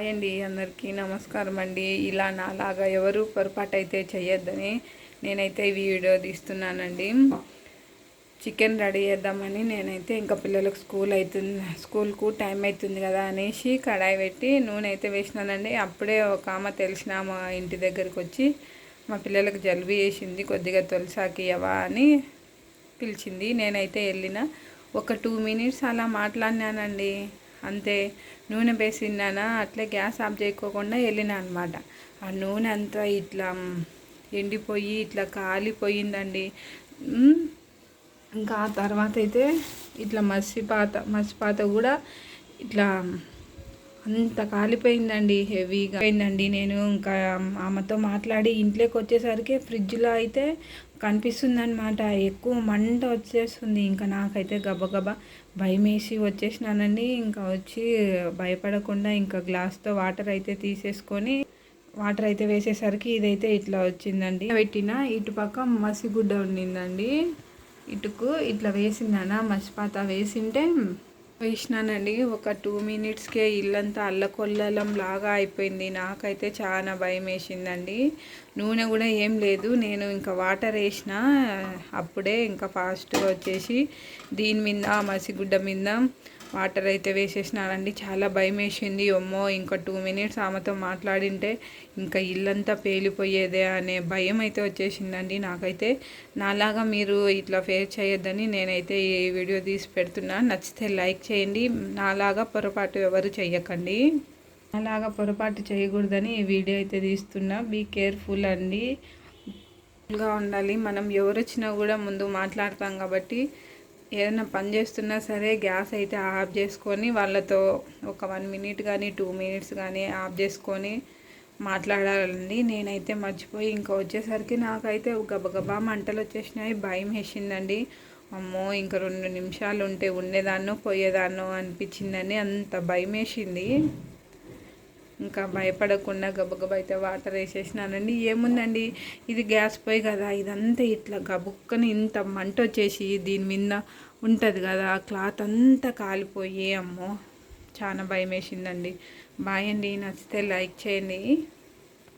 Hi అండి అందరికీ నమస్కారం అండి. ఇలా నాలాగా ఎవరు పొరపాటు అయితే చేయొద్దని నేనైతే ఈ వీడియో తీస్తున్నానండి. చికెన్ రెడీ చేద్దామని నేనైతే ఇంకా పిల్లలకు స్కూల్ అవుతుంది స్కూల్కు టైం అవుతుంది కదా అనేసి కడాయి పెట్టి నూనె అయితే వేసినానండి. అప్పుడే ఒక ఆమె తెలిసిన మా ఇంటి దగ్గరికి వచ్చి మా పిల్లలకు జలుబు చేసింది కొద్దిగా తొలిసాకి ఇవ్వా అని పిలిచింది. నేనైతే వెళ్ళిన ఒక టూ మినిట్స్ అలా మాట్లాడినానండి. అంతే నూనె వేసినానా అట్లే గ్యాస్ ఆఫ్ చేయకోకుండా వెళ్ళినా అనమాట ఆ నూనె అంతా ఇట్లా ఎండిపోయి ఇట్లా కాలిపోయిందండి. ఇంకా ఆ తర్వాత అయితే ఇట్లా మసిపాత మసిపాత కూడా ఇట్లా అంత కాలిపోయిందండి హెవీగా అయిందండి నేను ఇంకా ఆమెతో మాట్లాడి ఇంట్లోకి వచ్చేసరికి ఫ్రిడ్జ్లో అయితే కనిపిస్తుందనమాట ఎక్కువ మంట వచ్చేస్తుంది. ఇంకా నాకైతే గబగబా భయం వేసి వచ్చేసినానండి. ఇంకా వచ్చి భయపడకుండా ఇంకా గ్లాస్తో వాటర్ అయితే తీసేసుకొని వాటర్ అయితే వేసేసరికి ఇదైతే ఇట్లా వచ్చిందండి. పెట్టిన ఇటుపక్క మసిగుడ్డ ఉండిందండి. ఇటుకు ఇట్లా వేసిందానా మసిపాత వేసింటే వేసినానండి. ఒక టూ మినిట్స్కే ఇల్లంతా అల్లకొల్లలం లాగా అయిపోయింది. నాకైతే చాలా భయం వేసిందండి నూనె కూడా ఏం లేదు. నేను ఇంకా వాటర్ వేసిన. అప్పుడే ఇంకా ఫాస్ట్గా వచ్చేసి దీని మీద మసిగుడ్డ మీద వాటర్ అయితే వేసేసినానండి. చాలా భయం వేసింది అమ్మో ఇంకా టూ మినిట్స్ ఆమెతో మాట్లాడింటే ఇంకా ఇల్లంతా పేలిపోయేదే అనే భయం అయితే వచ్చేసిందండి నాకైతే. నాలాగా మీరు ఇట్లా ఫేస్ చేయొద్దని నేనైతే ఈ వీడియో తీసి పెడుతున్నా. నచ్చితే లైక్ చేయండి. నాలాగా పొరపాటు ఎవరు చేయకండి అలాగా పొరపాటు చేయకూడదని ఈ వీడియో అయితే తీస్తున్నా. బీ కేర్ఫుల్ అండి. గా ఉండాలి. మనం ఎవరు వచ్చినా కూడా ముందు మాట్లాడతాం కాబట్టి ఏదైనా పని చేస్తున్నా సరే గ్యాస్ అయితే ఆఫ్ చేసుకొని వాళ్ళతో ఒక వన్ మినిట్ కానీ టూ మినిట్స్ కానీ ఆఫ్ చేసుకొని మాట్లాడాలండి. నేనైతే మర్చిపోయి ఇంకా వచ్చేసరికి నాకైతే గబగబా మంటలు వచ్చేసినాయి భయం వేసిందండి. అమ్మో ఇంకా రెండు నిమిషాలు ఉంటే ఉండేదాన్నో పోయేదాన్నో అనిపించిందని అంత భయం వేసింది ఇంకా భయపడకుండా గబగబ అయితే వాటర్ వేసేసినానండి. ఏముందండి? ఇది గ్యాస్ పొయ్యి కదా ఇదంతా ఇట్లా గబుక్కని ఇంత మంట వచ్చేసి దీని మీద ఉంటుంది కదా ఆ క్లాత్ అంతా కాలిపోయి అమ్మో చాలా భయం వేసిందండి బాయ్ అండి నచ్చితే లైక్ చేయండి.